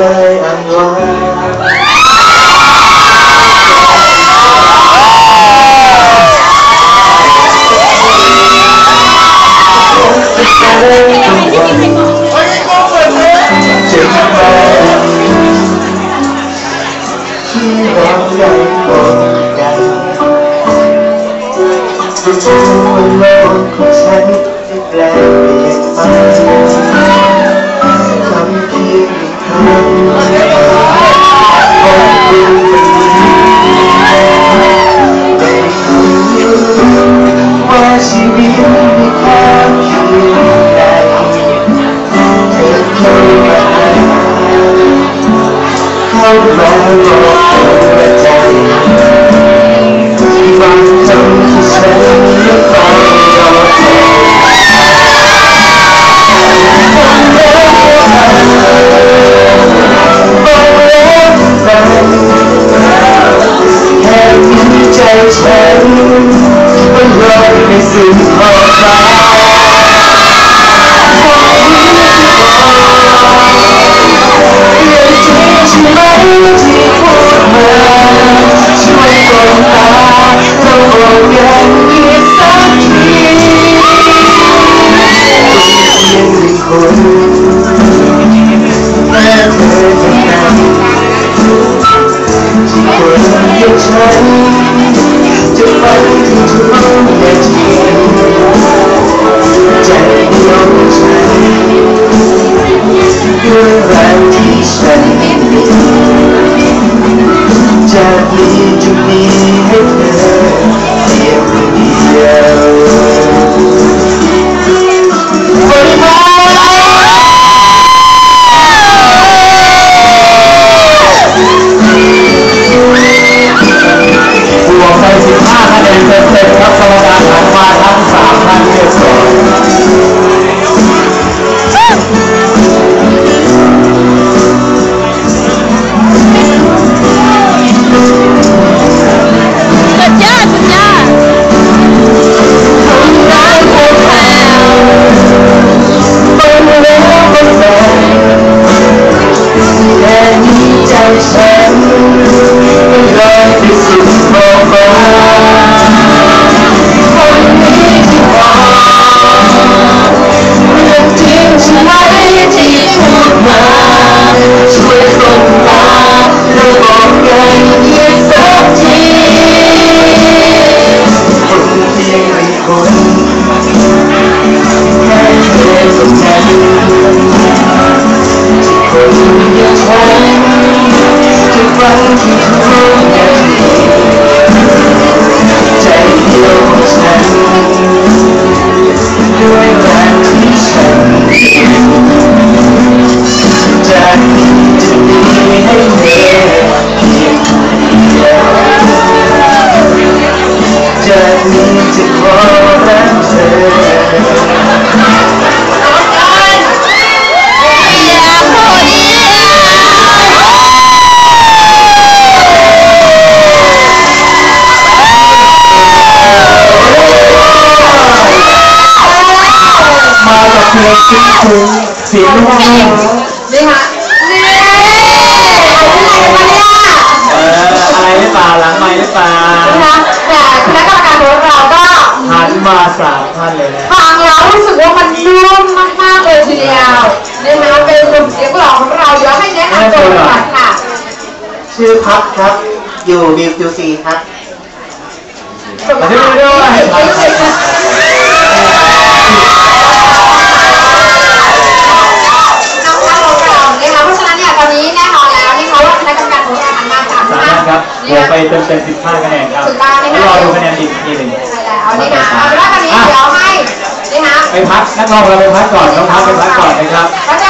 đời an lành Allah. mắt chớp mắt Hallelujah. นคิดถึงเสียงว่านี่ฮะนี่เอออะไรหรือเปล่าหลังไม้หรือเปล่านะคะแต่คณะกรรมการของเราก็หันมาสามท่านเลยนะฟังแล้วรู้สึกว่ามันนุ่มมากๆเลยทีเดียวนะคะเป็นกลุ่มเสียงหล่อของเราเดี๋ยวให้แนะนำตัวก่อนค่ะ ชื่อพักครับอยู่บิวตี้ซีครับสวัสดีด้วย ไปเต็มเต็มสิบห้าคะแนนครับสุดตาไหมคะ รอดูคะแนนอีกทีหนึ่งใช่แล้วเอาไนะนะเอาเป็นว่าตอนนี้เดี๋ยวให้นะไปพักนักร้องเราไปพักก่อนต้องพักไปพักก่อนนะครับ เพรับ